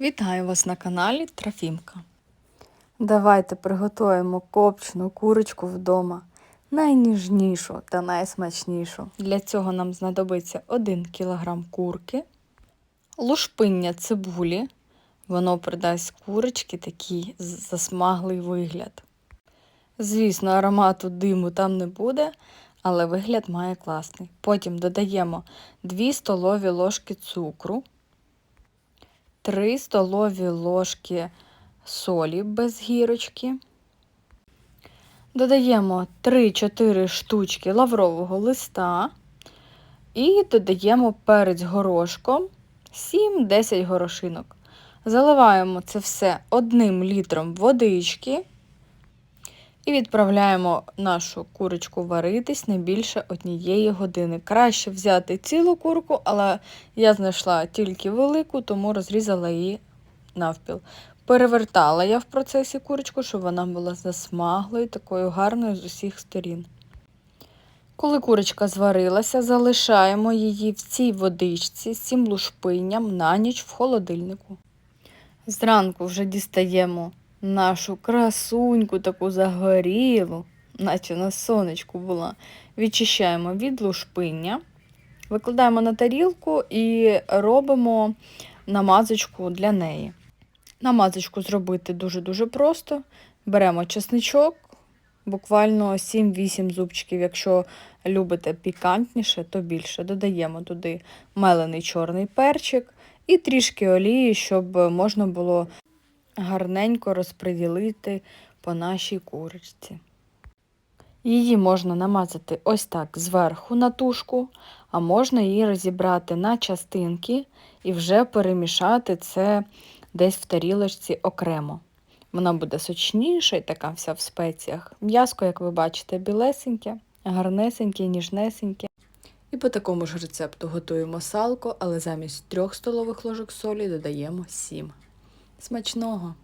Вітаю вас на каналі Трофімка. Давайте приготуємо копчену курочку вдома. Найніжнішу та найсмачнішу. Для цього нам знадобиться 1 кг курки, лушпиння цибулі. Воно придасть курочці такий засмаглий вигляд. Звісно, аромату диму там не буде, але вигляд має класний. Потім додаємо 2 столові ложки цукру, 3 столові ложки солі без гірочки. Додаємо 3-4 штучки лаврового листа і додаємо перець горошком 7-10 горошинок. Заливаємо це все одним літром водички і відправляємо нашу курочку варитись не більше однієї години. Краще взяти цілу курку, але я знайшла тільки велику, тому розрізала її навпіл. Перевертала я в процесі курочку, щоб вона була засмаглою, такою гарною з усіх сторін. Коли курочка зварилася, залишаємо її в цій водичці з цим лушпинням на ніч в холодильнику. Зранку вже дістаємо нашу красуньку, таку загорілу, наче на сонечку була. Відчищаємо від лушпиння, викладаємо на тарілку і робимо намазочку для неї. Намазочку зробити дуже-дуже просто. Беремо чесничок, буквально 7-8 зубчиків. Якщо любите пікантніше, то більше. Додаємо туди мелений чорний перчик і трішки олії, щоб можна було гарненько розподілити по нашій курочці. Її можна намазати ось так зверху на тушку, а можна її розібрати на частинки і вже перемішати це десь в тарілочці окремо. Вона буде сочніша і така вся в спеціях. М'яско, як ви бачите, білесеньке, гарнесеньке, ніжнесеньке. І по такому ж рецепту готуємо салко, але замість 3 столових ложок солі додаємо 7. Смачного!